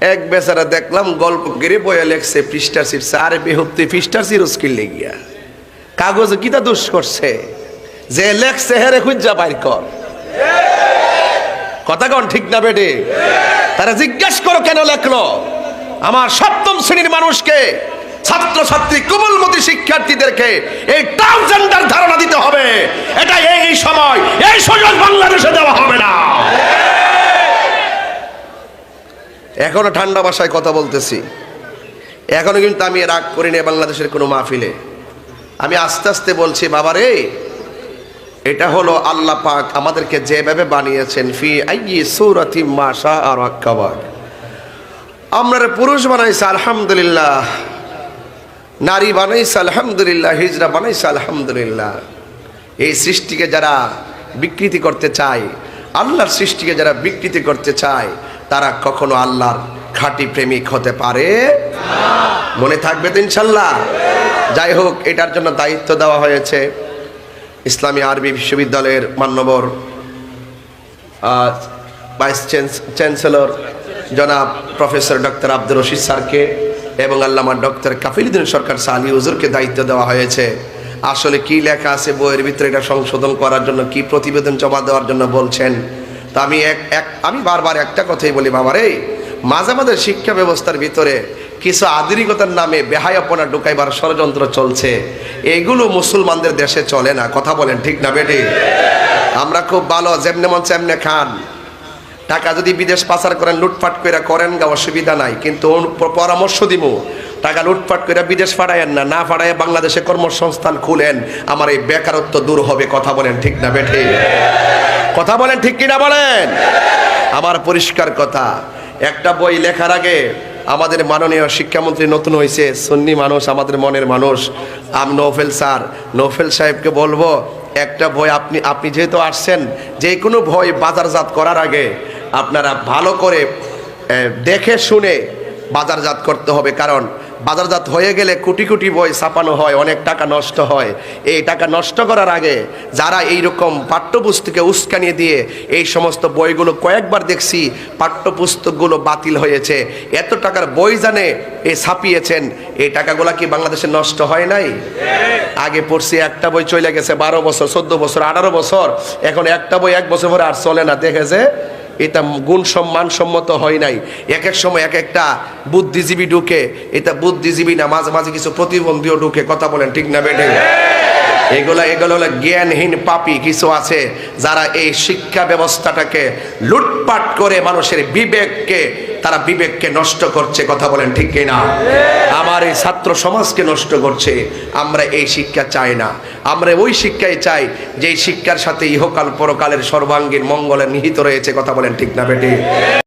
এক বেচারা দেখলাম গল্প গিরে বয়ে লেখছে পৃষ্ঠার সিটছে আরে বেহত্তি পৃষ্ঠার সিরোজ কিনলে গিয়া কাগজে কিতা দোষ করছে? যে লেখছে, হেরে খুঁজা বাইর কর। কথা কন ঠিক না বেটে তারা জিজ্ঞেস করো, কেন লেখলো? আমার সপ্তম শ্রেণির মানুষকে ছাত্র ছাত্রী কোমলমতি শিক্ষার্থীদেরকে এই ট্রান্সজেন্ডার ধারণা দিতে হবে। এটা এই সময়, এই সুযোগ বাংলাদেশে দেওয়া হবে না। এখনও ঠান্ডা ভাষায় কথা বলতেছি। এখনও কিন্তু আমি রাগ করি না বাংলাদেশের কোনো মাহফিলে। আমি আস্তে আস্তে বলছি, বাবারে, এটা হলো আল্লাহ পাক আমাদেরকে যেভাবে বানিয়েছেন, ফি আইয়ি সূরাতি মা শাআ রাক্কাবাক আমরা পুরুষ বানাইছে, আলহামদুলিল্লাহ। নারী বানাইছে, আলহামদুলিল্লাহ। হিজরা বানাইছে, আলহামদুলিল্লাহ। এই সৃষ্টিকে যারা বিকৃতি করতে চায়, আল্লাহর সৃষ্টিকে যারা বিকৃতি করতে চায় তারা কখনো আল্লাহর খাঁটি প্রেমিক হতে পারে? মনে থাকবে তো ইনশাল্লাহ। যাই হোক, এটার জন্য দায়িত্ব দেওয়া হয়েছে ইসলামী আরবি বিশ্ববিদ্যালয়ের মান্যবর ভাইস চ্যান্স- চ্যান্সেলর জনাব প্রফেসর ডক্টর আব্দুর রশিদ স্যারকে এবং আল্লামা ডক্টর কাফিলুদ্দিন সরকার সালি হুজুরকে দায়িত্ব দেওয়া হয়েছে। আসলে কি লেখা আছে, বইয়ের ভিতরে এটা সংশোধন করার জন্য কি প্রতিবেদন জমা দেওয়ার জন্য বলছেন? তা আমি এক এক, আমি বারবার একটা কথাই বলি বাবারে মাঝে মাঝে শিক্ষা ব্যবস্থার ভিতরে কিছু আধুনিকতার নামে বেহায়াপনা ঢুকাইবার ষড়যন্ত্র চলছে। এগুলো মুসলমানদের দেশে চলে না। কথা বলেন ঠিক না, বেটি? আমরা খুব ভালো, যেমনে মন তেমনে খান। টাকা যদি বিদেশ পাচার করেন লুটপাট করে করেন গা, অসুবিধা নাই। কিন্তু পরামর্শ দিব টাকা লুটপাট করে বিদেশ পাঠায়েন না না পাঠায় বাংলাদেশে কর্মসংস্থান খুলেন, আমার এই বেকারত্ব দূর হবে, কথা বলেন ঠিক না বেঠে কথা বলেন ঠিক কিনা বলেন? আমার পরিষ্কার কথা, একটা বই লেখার আগে আমাদের মাননীয় শিক্ষামন্ত্রী নতুন হয়েছে, সুন্নি মানুষ, আমাদের মনের মানুষ। আমি নৌফেল স্যার নৌফেল সাহেবকে বলব, একটা বই আপনি আপনি যেহেতু আসছেন, যে কোনো বই বাজারজাত করার আগে আপনারা ভালো করে দেখে শুনে বাজারজাত করতে হবে। কারণ বাজারজাত হয়ে গেলে কোটি কোটি বই ছাপানো হয়, অনেক টাকা নষ্ট হয়। এই টাকা নষ্ট করার আগে যারা এই রকম পাঠ্যপুস্তকে উস্কানিয়ে দিয়ে এই সমস্ত বইগুলো কয়েকবার দেখছি পাঠ্যপুস্তকগুলো বাতিল হয়েছে। এত টাকার বই জানে এ ছাপিয়েছেন, এই টাকাগুলা কি বাংলাদেশে নষ্ট হয় নাই? আগে পড়ছি একটা বই চলে গেছে বারো বছর, চোদ্দ বছর, আঠারো বছর। এখন একটা বই এক বছর পরে আর চলে না। দেখেছে এটা গুণ সম্মান সম্মত হয় নাই। এক এক সময় এক একটা বুদ্ধিজীবী ঢুকে, এটা বুদ্ধিজীবী না, মাঝে মাঝে কিছু প্রতিবন্ধীও ঢুকে, কথা বলেন, ঠিক না বেটে এগুলা এগুলো হলো জ্ঞানহীন পাপি কিছু আছে যারা এই শিক্ষা ব্যবস্থাটাকে লুটপাট করে মানুষের বিবেককে, তারা বিবেককে নষ্ট করছে, কথা বলেন, ঠিক কিনা? আমার এই ছাত্র সমাজকে নষ্ট করছে, আমরা এই শিক্ষা চাই না। আমরা ওই শিক্ষাই চাই যে শিক্ষার সাথে ইহকাল পরকালের সর্বাঙ্গীন মঙ্গলের নিহিত রয়েছে, কথা বলেন ঠিক না বেটি?